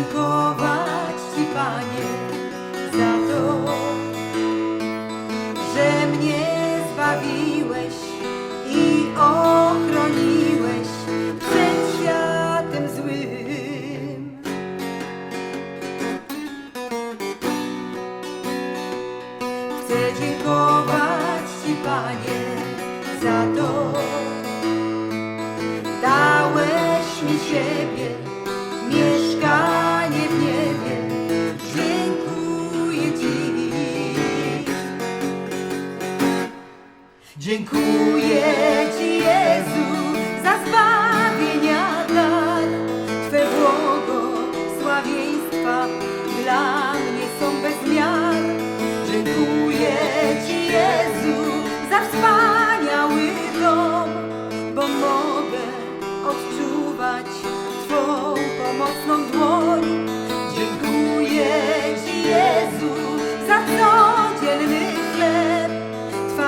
podziękować Ci, Panie, za to, że mnie zbawiłeś i ochroniłeś przed światem złym. Chcę dziękować Ci, Panie, Dziękuję Ci, Jezu, za zbawienia dar. Twe błogosławieństwa dla mnie są bez miar.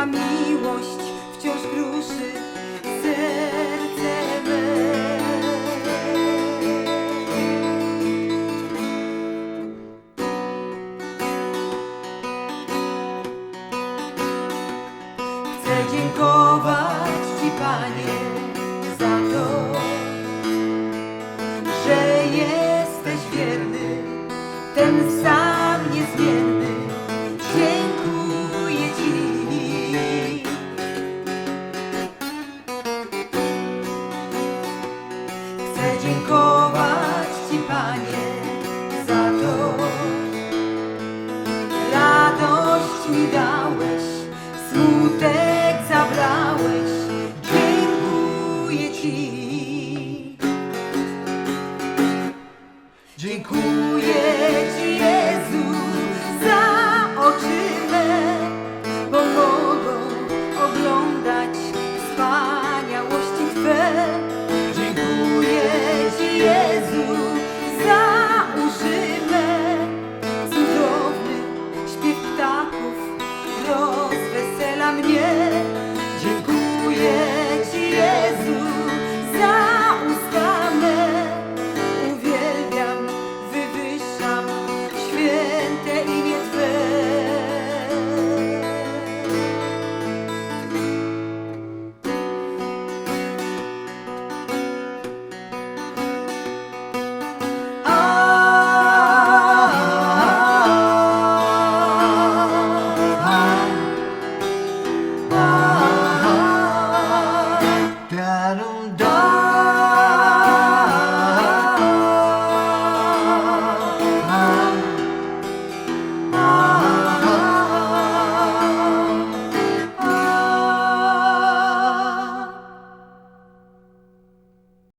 Miłość wciąż kruszy serce me. Chcę dziękować Ci, Panie, za to, że jesteś wierny, ten sam niezmienny. Panie, za to. Radość mi dałeś, smutek zabrałeś. Dziękuję Ci. Dziękuję yeah